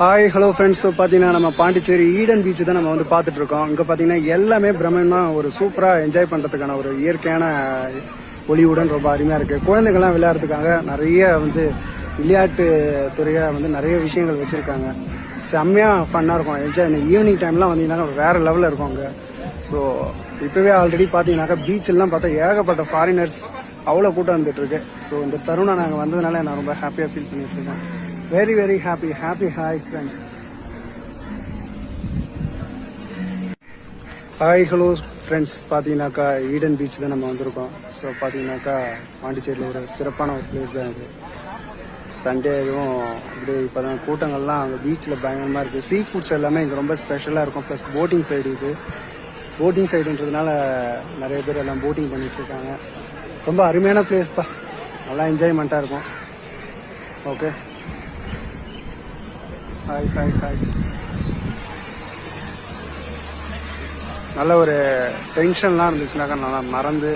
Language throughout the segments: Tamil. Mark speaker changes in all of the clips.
Speaker 1: ஹாய் ஹலோ ஃப்ரெண்ட்ஸ் ஸோ பார்த்தீங்கன்னா நம்ம பாண்டிச்சேரி ஈடன் பீச் தான் நம்ம வந்து பார்த்துட்டு இருக்கோம் இங்கே பார்த்தீங்கன்னா எல்லாமே பிரம்மமாக ஒரு சூப்பராக என்ஜாய் பண்ணுறதுக்கான ஒரு இயற்கையான ஒளிவுடன் ரொம்ப அருமையாக இருக்குது குழந்தைகள்லாம் விளையாடுறதுக்காக நிறைய வந்து விளையாட்டு துறையாக வந்து நிறைய விஷயங்கள் வச்சுருக்காங்க. செம்மையாக ஃபன்னாக இருக்கும். என்ஜாய் ஈவினிங் டைம்லாம் வந்தீங்கன்னா வேறு லெவலில் இருக்கும் அங்கே. ஸோ இப்போவே ஆல்ரெடி பார்த்தீங்கன்னாக்கா பீச்செல்லாம் பார்த்தா ஏகப்பட்ட ஃபாரினர்ஸ் அவ்வளோ கூட்டம் வந்துட்டு இருக்கு. ஸோ இந்த தருணம் நாங்கள் வந்ததுனால நான் ரொம்ப ஹாப்பியாக ஃபீல் பண்ணிட்டு இருக்கேன். Very very happy happy hi friends hi hello friends பார்த்தீங்கன்னாக்கா ஈடன் பீச் தான் நம்ம வந்திருக்கோம். ஸோ பார்த்தீங்கன்னாக்கா பாண்டிச்சேரியில் ஒரு சிறப்பான ஒரு பிளேஸ் தான் இது. சண்டே எதுவும் இப்படி இப்போ தான் கூட்டங்கள்லாம் அங்கே பீச்சில் பயங்கரமாக இருக்குது சீ ஃபுட்ஸ் எல்லாமே இங்கே ரொம்ப ஸ்பெஷலாக இருக்கும். ப்ளஸ் போட்டிங் சைடு இது. போட்டிங் சைடுன்றதுனால நிறைய பேர் எல்லாம் போட்டிங் பண்ணிகிட்ருக்காங்க ரொம்ப அருமையான பிளேஸ்ப்பா நல்லா என்ஜாய்மெண்ட்டாக இருக்கும். Okay hi hi hi. நல்ல ஒரு டென்ஷன்லாம் இருந்துச்சுனாக்கா நல்லா மறந்து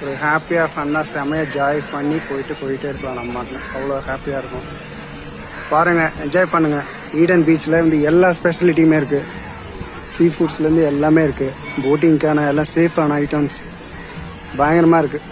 Speaker 1: ஒரு ஹாப்பியாக ஃபன்னாக செமையாக ஜாய் பண்ணி போயிட்டு போயிட்டே இருக்கலாம் நம்ம மாட்டில் அவ்வளோ ஹாப்பியாக இருக்கும். பாருங்கள் என்ஜாய் பண்ணுங்கள் ஈடன் பீச்சில் வந்து எல்லா ஸ்பெஷலிட்டியுமே இருக்குது சீ ஃபுட்ஸ்லேருந்து எல்லாமே இருக்குது போட்டிங்க்கான எல்லாம் சேஃபான ஐட்டம்ஸ் பயங்கரமாக இருக்குது